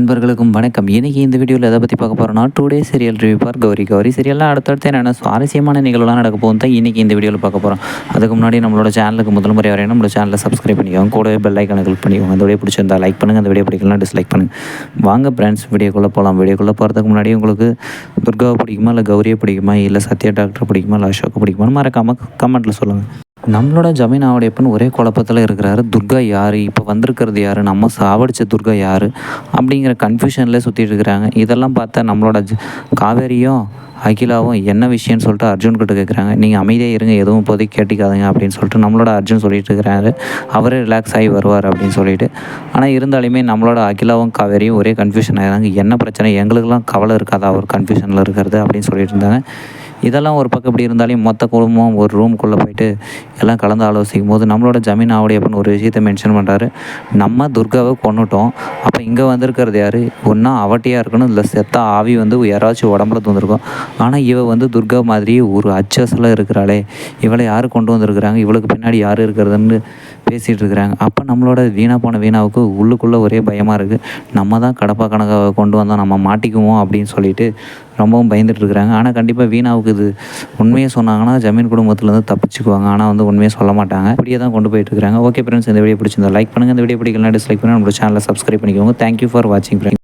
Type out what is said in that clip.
நண்பர்களுக்கும் வணக்கம். இன்னைக்கு இந்த வீடியோவில் எதை பற்றி பார்க்க போகிறோம்னா today serial review for Gauri Gauri சீரியல்லாம் அடுத்தடுத்து என்னென்ன சுவாரஸ்யமான நிகழ்வுலாம் நடக்க போகும் தான் இன்றைக்கி இந்த வீடியோவில் பார்க்க போகிறோம் அதுக்கு முன்னாடி நம்மளோட சேனலுக்கு முதல் முறை வரையும் நம்மளோட சேனலை சப்ஸ்கிரைப் பண்ணிக்கோங்க. கூடவே பெல் ஐக்கனை கிளிக் பண்ணிக்கோங்க. அந்த வீடியோ பிடிச்சிருந்தா லைக் பண்ணுங்கள் அந்த வீடியோ பிடிக்கலாம் டிஸ்லைக் பண்ணுங்கள் வாங்க ஃப்ரெண்ட்ஸ் வீடியோக்குள்ளே போகலாம் வீடியோக்குள்ளே போகிறதுக்கு முன்னாடி உங்களுக்கு துர்காவை பிடிக்குமா இல்லை கௌரியை பிடிக்குமா இல்லை சத்யா டாக்டர் பிடிக்குமா இல்லை அசோக் பிடிக்குமான்னு மறக்காமல் கமெண்ட்டில் சொல்லுங்கள் நம்மளோட ஜமீன் ஆவடையப்பன் ஒரே குழப்பத்தில் இருக்கிறாரு. துர்கா யார்? இப்போ வந்திருக்கிறது யார்? நம்ம சாவடிச்ச துர்கா யார்? அப்படிங்கிற கன்ஃபியூஷனில் சுற்றிட்டு இருக்கிறாங்க. இதெல்லாம் பார்த்தா நம்மளோட ஜ- காவேரியும் அகிலாவும் என்ன விஷயம்னு சொல்லிட்டு அர்ஜுன் கிட்ட கேட்குறாங்க நீங்கள் அமைதியாக இருங்க. எதுவும் இப்போதைக்கு கேட்டிக்காதீங்க அப்படின்னு சொல்லிட்டு நம்மளோட அர்ஜுன் சொல்லிட்டு இருக்கிறாரு. அவரே ரிலாக்ஸ் ஆகி வருவார் அப்படின்னு சொல்லிட்டு. ஆனால் இருந்தாலுமே நம்மளோட அகிலாவும் காவேரியும் ஒரே கன்ஃபியூஷன் ஆகிறாங்க என்ன பிரச்சனை? எங்களுக்கெல்லாம் கவலை இருக்காதா? ஒரு கன்ஃபியூஷனில் இருக்கிறது அப்படின்னு சொல்லிட்டு இருந்தாங்க. இதெல்லாம் ஒரு பக்கம் இப்படி இருந்தாலும் மொத்த குடும்பம் ஒரு ரூம்குள்ளே போயிட்டு எல்லாம் கலந்து ஆலோசிக்கும் போது நம்மளோட ஜமீன் ஆவடி அப்படின்னு ஒரு விஷயத்தை மென்ஷன் பண்ணுறாரு நம்ம துர்காவை கொண்டுட்டோம் அப்போ இங்கே வந்திருக்கிறது யார்? ஒன்றா அவட்டியாக இருக்கணும் இல்லை செத்த ஆவி வந்து யாராச்சும் உடம்புல தந்துருக்கும். ஆனால் இவ வந்து துர்கா மாதிரி ஒரு அச்சஸில் இருக்கிறாளே. இவளை யார் கொண்டு வந்திருக்கிறாங்க? இவளுக்கு பின்னாடி யார் இருக்கிறதுன்னு பேசிகிட்டு இருக்கிறாங்க அப்போ நம்மளோட வீணாக போன வீணாவுக்கு உள்ளுக்குள்ளே ஒரே பயமாக இருக்குது நம்ம தான் கடப்பா கணக்காக கொண்டு வந்தோம் நம்ம மாட்டிக்குவோம் அப்படின்னு சொல்லிட்டு ரொம்பவும் பயந்துட்டு இருக்கிறாங்க ஆனால் கண்டிப்பாக வீணாவுக்கு இது உண்மையை சொன்னாங்கன்னா ஜமீன் குடும்பத்துலேருந்து தப்பிச்சுக்குவாங்க. ஆனால் வந்து உண்மையை சொல்ல மாட்டாங்க. இப்படியே தான் கொண்டு போயிட்டு இருக்காங்க ஓகே ஃப்ரெண்ட்ஸ் இந்த வீடியோ பிடிச்சிருந்தா லைக் பண்ணுங்கள் இந்த வீடியோ பிடிக்கலாம் டிஸ்லைக் பண்ணுங்கள் நம்மளோட சேனலை சப்ஸ்கிரைப் பண்ணிக்கோங்க. தேங்க்யூ ஃபார் வாட்சிங் ஃப்ரெண்ட்ஸ்